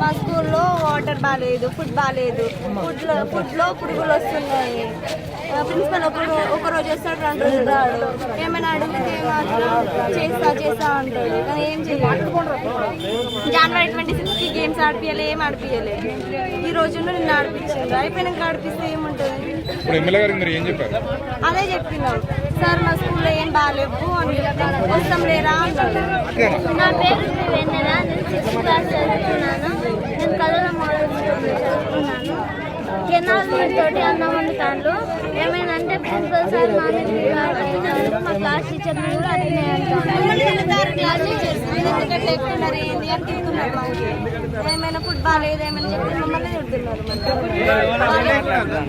మా స్కూల్లో వాటర్ బాగాలేదు ఫుడ్ బాగాలేదు ఫుడ్లో ఫుడ్లో పురుగులు వస్తున్నాయి. ప్రిన్సిపల్ ఒక ఒక రోజు వస్తాడు రెండు రోజులు రాడు ఏమైనా అడిగితే మాత్రం చేస్తా చేస్తా అంటాడు. కానీ ఏం చేయాలి జనవరి ట్వంటీ సిక్స్కి గేమ్స్ ఆడిపియాలి ఏం ఆడిపియలే ఈ రోజు నిన్న ఆడిపించారు అయిపోయినాక ఆడిపిస్తే ఏముంటుంది? ఇప్పుడు ఎమ్మెల్యే గారికి మీరు ఏం చెప్పారు? అదే చెప్పినాం సార్ మా స్కూల్లో ఏం బాగాలేవు అని వస్తాం లేరా నా పేరు వెన్నెల. నేను సిక్స్త్ క్లాస్ చదువుతున్నాను. నేను కళల మోడల్ స్కూల్లో చదువుతున్నాను. కెనాల్ తోటి అన్నం వండుతాను ప్రిన్సిపల్ సార్ మా అయినారు మా క్లాస్ టీచర్ కూడా అట్లనే క్లాస్ టీచర్స్ ఏంది అని తిడుతున్నారు మనకి ఏమైనా ఫుడ్ బాగాలేదు ఏమైనా చెప్తే మమ్మల్ని తిడుతున్నారు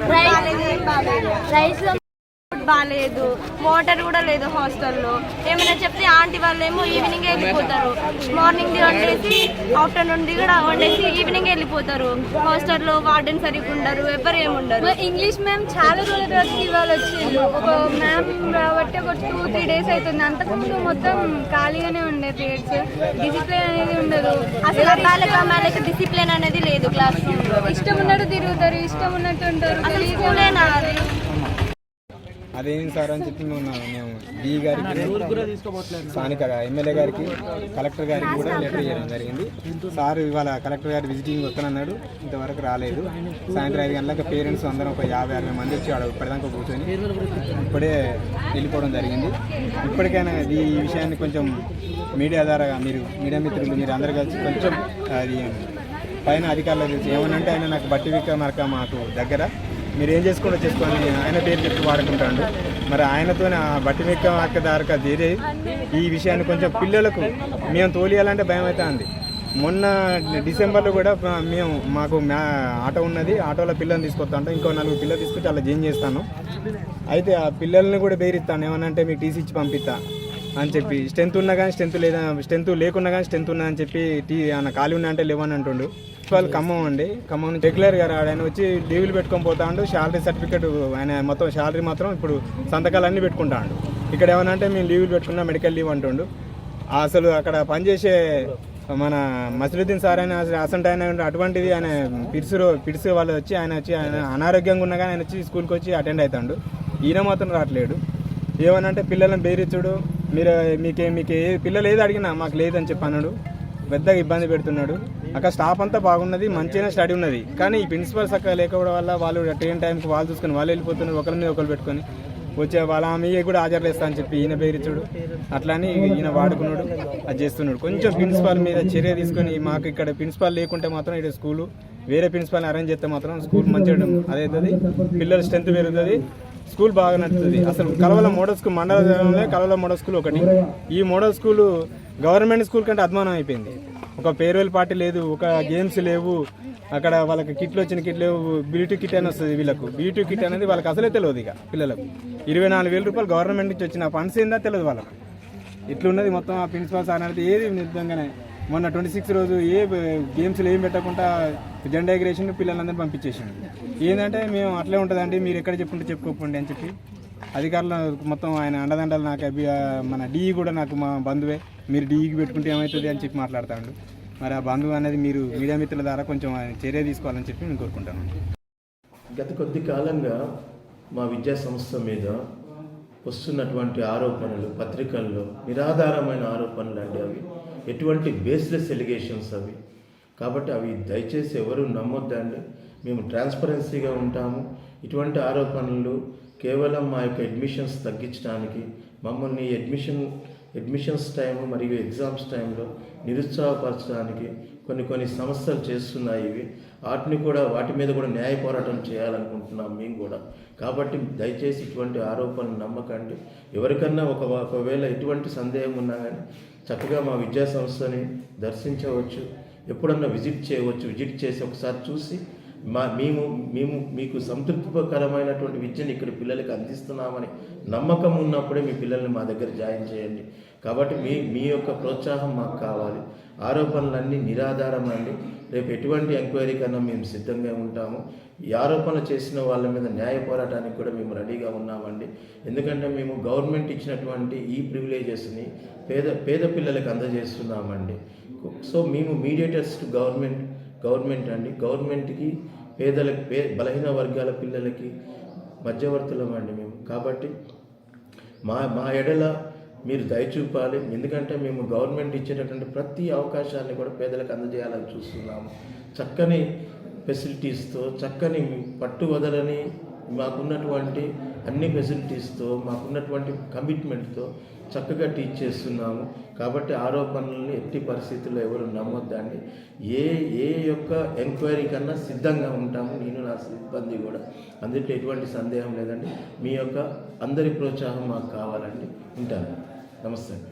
రైస్ రైస్లో బాగాలేదు వాటర్ కూడా లేదు హాస్టల్లో. ఏమైనా చెప్తే ఆంటీ వాళ్ళు ఏమో ఈవినింగ్ వెళ్ళిపోతారు. మార్నింగ్ వండేసి ఆఫ్టర్నూన్ ది కూడా వండేసి ఈవినింగ్ వెళ్ళిపోతారు. హాస్టల్లో వార్డెన్ సరిగ్గా ఉండరు ఎవరు ఏముండరు ఇంగ్లీష్ మ్యామ్ చాలా రోజుల తర్వాత ఇవాళ వచ్చింది. ఒక మ్యామ్ రాబట్టి ఒక టూ త్రీ డేస్ అవుతుంది అంతకుముందు మొత్తం ఖాళీగానే ఉండే పీరియడ్స్ డిసిప్లిన్ అనేది ఉండదు. అసలు అబ్బాయిలకు అమ్మాయిలకు డిసిప్లిన్ అనేది లేదు క్లాస్ రూమ్ ఇష్టం ఉన్నట్టు తిరుగుతారు ఇష్టం ఉన్నట్టు ఉంటారు. అసలు స్కూలేనా అది? అదేం సార్ అని చెప్పి మేము మేము డి గారికి స్థానిక ఎమ్మెల్యే గారికి కలెక్టర్ గారికి కూడా లెటర్ ఇవ్వడం జరిగింది. సార్ ఇవాళ కలెక్టర్ గారు విజిటింగ్ వస్తానన్నాడు. ఇంతవరకు రాలేదు. సాయంత్రం ఐదు గంటలకు పేరెంట్స్ అందరం ఒక యాభై అరవై మంది వచ్చి ఆడ ఇప్పటిదాకా కూర్చొని ఇప్పుడే వెళ్ళిపోవడం జరిగింది. ఇప్పటికైనా ఈ విషయాన్ని కొంచెం మీడియా ద్వారా మీరు మీడియా మిత్రులు మీరు అందరు కలిసి కొంచెం అది పైన అధికారులు ఏమనంటే ఆయన నాకు బట్టి విక్రమార్క మాకు దగ్గర. మీరు ఏం చేసుకోండి చేసుకోండి ఆయన పేరు చెప్పి వాడుకుంటాడు. మరి ఆయనతో బట్టి విక్రమార్క దారక తీరే ఈ విషయాన్ని కొంచెం పిల్లలకు మేము తోలియాలంటే భయం అవుతుంది మొన్న డిసెంబర్లో కూడా మేము మాకు మ్యా ఆటో ఉన్నది. ఆటోలో పిల్లల్ని తీసుకొస్తాను ఇంకో నలుగురు పిల్లలు తీసుకొచ్చి అలా చేంజ్ చేస్తాను. అయితే ఆ పిల్లల్ని కూడా బెదిరిస్తాను. ఏమనంటే మీకు టీసీ ఇచ్చి పంపిస్తాను అని చెప్పి స్ట్రెంత్ ఉన్నా కానీ స్ట్రెంత్ లేదా స్ట్రెంత్ లేకున్నా కానీ స్ట్రెంత్ ఉన్నా అని చెప్పి టీ ఆయన ఖాళీ ఉన్నా అంటే లేవని అంటుండు. వాళ్ళు ఖమ్మం అండి. ఖమ్మం నుంచి రెగ్యులర్ గారు ఆయన వచ్చి లీవ్లు పెట్టుకొని పోతా ఉండు. శాలరీ సర్టిఫికేట్ ఆయన మొత్తం శాలరీ మాత్రం ఇప్పుడు సంతకాలు అన్నీ పెట్టుకుంటాడు. ఇక్కడ ఏమన్నా అంటే మేము లీవ్లు పెట్టుకున్నా మెడికల్ లీవ్ అంటుండు. అసలు అక్కడ పనిచేసే మన మసిరుద్దీన్ సార్ ఆయన అసలు అసంట్ ఆయన అటువంటిది ఆయన పిడుసు పిడుసు వాళ్ళు వచ్చి ఆయన వచ్చి ఆయన అనారోగ్యంగా ఉన్నా కానీ ఆయన వచ్చి స్కూల్కి వచ్చి అటెండ్ అవుతాడు ఈయన మాత్రం రావట్లేడు ఏమనంటే పిల్లలను బెదిరించుడు మీరు మీకే మీకు ఏ పిల్లలు ఏది అడిగినా మాకు లేదని చెప్పి అన్నాడు. పెద్దగా ఇబ్బంది పెడుతున్నాడు. అక్కడ స్టాఫ్ అంతా బాగున్నది మంచిగా స్టడీ ఉన్నది. కానీ ఈ ప్రిన్సిపల్ చక్కగా లేకపోవడం వల్ల వాళ్ళు ట్రైన్ టైంకి వాళ్ళు చూసుకొని వాళ్ళు వెళ్ళిపోతున్నారు ఒకరి మీద ఒకరు పెట్టుకొని. వచ్చే వాళ్ళ ఆమె కూడా హాజరులేస్తా అని చెప్పి ఈయన బెదిరించుడు అట్లా అని ఈయన వాడుకున్నాడు అది చేస్తున్నాడు. కొంచెం ప్రిన్సిపాల్ మీద చర్య తీసుకొని మాకు ఇక్కడ ప్రిన్సిపాల్ లేకుంటే మాత్రం ఇక్కడ స్కూలు వేరే ప్రిన్సిపాల్ని అరేంజ్ చేస్తే మాత్రం స్కూల్ మంచిగా అదవుతుంది పిల్లల స్ట్రెంత్ పెరుగుతుంది. స్కూల్ బాగా నడుస్తుంది. అసలు కలవల మోడల్ స్కూల్ మండలంలో కలవల మోడల్ స్కూల్ ఒకటి. ఈ మోడల్ స్కూల్ గవర్నమెంట్ స్కూల్ కంటే అధ్వానం అయిపోయింది. ఒక పేర్వెల్ పార్టీ లేదు ఒక గేమ్స్ లేవు అక్కడ వాళ్ళకి కిట్లు వచ్చిన కిట్ లేవు బ్యూటీ కిట్ అని వస్తుంది వీళ్ళకు. బ్యూటీ కిట్ అనేది వాళ్ళకి అసలే తెలియదు ఇక పిల్లలకు. ఇరవై నాలుగు వేల రూపాయలు గవర్నమెంట్ నుంచి వచ్చిన ఫండ్స్ ఏందో తెలియదు వాళ్ళకి. ఇట్లున్నది మొత్తం ఆ ప్రిన్సిపల్ సార్ అనేది ఏది నిజంగానే మొన్న ట్వంటీ సిక్స్ రోజు ఏ గేమ్స్లో ఏం పెట్టకుండా జెండా ఎగరేషన్ పిల్లలందరినీ పంపించేసిండు. ఏంటంటే మేము అట్లే ఉంటుందండి మీరు ఎక్కడ చెప్పుకుంటే చెప్పుకోకండి అని చెప్పి అధికారులు మొత్తం ఆయన అండదండలు నాకు అభి మన డిఈ కూడా నాకు మా బంధువే మీరు డిఈకి పెట్టుకుంటే ఏమవుతుంది అని చెప్పి మాట్లాడతాడు. మరి ఆ బంధువు అనేది మీరు మీడియా మిత్రుల ద్వారా కొంచెం ఆయన చర్య తీసుకోవాలని చెప్పి నేను కోరుకుంటాను గత కొద్ది కాలంగా మా విద్యా సంస్థ మీద వస్తున్నటువంటి ఆరోపణలు పత్రికల్లో నిరాధారమైన ఆరోపణలు అండి అవి. ఎటువంటి బేస్లెస్ ఎలిగేషన్స్ అవి. కాబట్టి అవి దయచేసి ఎవరు నమ్మొద్దండి. మేము ట్రాన్స్పరెన్సీగా ఉంటాము. ఇటువంటి ఆరోపణలు కేవలం మా యొక్క అడ్మిషన్స్ తగ్గించడానికి మమ్మల్ని అడ్మిషన్ అడ్మిషన్స్ టైం మరియు ఎగ్జామ్స్ టైంలో నిరుత్సాహపరచడానికి కొన్ని కొన్ని సమస్యలు చేస్తున్నాయి ఇవి. వాటిని కూడా వాటి మీద కూడా న్యాయ పోరాటం చేయాలనుకుంటున్నాం మేము కూడా. కాబట్టి దయచేసి ఇటువంటి ఆరోపణలు నమ్మకండి. ఎవరికన్నా ఒక ఒకవేళ ఎటువంటి సందేహం ఉన్నా కానీ చక్కగా మా విద్యా సంస్థని దర్శించవచ్చు. ఎప్పుడన్నా విజిట్ చేయవచ్చు. విజిట్ చేసి ఒకసారి చూసి మా మేము మేము మీకు సంతృప్తికరమైనటువంటి విద్యను ఇక్కడ పిల్లలకి అందిస్తున్నామని నమ్మకం ఉన్నప్పుడే మీ పిల్లల్ని మా దగ్గర జాయిన్ చేయండి. కాబట్టి మీ మీ యొక్క ప్రోత్సాహం మాకు కావాలి. ఆరోపణలన్నీ నిరాధారం అండి రేపు ఎటువంటి ఎంక్వైరీ కన్నా మేము సిద్ధంగా ఉంటాము. ఈ ఆరోపణలు చేసిన వాళ్ళ మీద న్యాయ పోరాటానికి కూడా మేము రెడీగా ఉన్నామండి. ఎందుకంటే మేము గవర్నమెంట్ ఇచ్చినటువంటి ఈ ప్రివిలేజెస్ని పేద పేద పిల్లలకు అందజేస్తున్నామండి. సో మేము మీడియేటర్స్ టు గవర్నమెంట్ గవర్నమెంట్ అండి. గవర్నమెంట్కి పేదలకు పే బలహీన వర్గాల పిల్లలకి మధ్యవర్తులం అండి మేము. కాబట్టి మా మా ఎడల మీరు దయచూపాలి ఎందుకంటే మేము గవర్నమెంట్ ఇచ్చేటటువంటి ప్రతి అవకాశాన్ని కూడా పేదలకు అందజేయాలని చూస్తున్నాము. చక్కని ఫెసిలిటీస్తో చక్కని పట్టు వదలని మాకున్నటువంటి అన్ని ఫెసిలిటీస్తో మాకున్నటువంటి కమిట్మెంట్తో చక్కగా టీచ్ చేస్తున్నాము. కాబట్టి ఆరోపణలను ఎట్టి పరిస్థితుల్లో ఎవరు నమ్మొద్దండి. ఏ ఏ యొక్క ఎంక్వైరీ కన్నా సిద్ధంగా ఉంటాము. నేను నా సిబ్బంది కూడా. అందులో ఎటువంటి సందేహం లేదండి. మీ యొక్క అందరి ప్రోత్సాహం మాకు కావాలండి. ఉంటాను. నమస్తే అండి.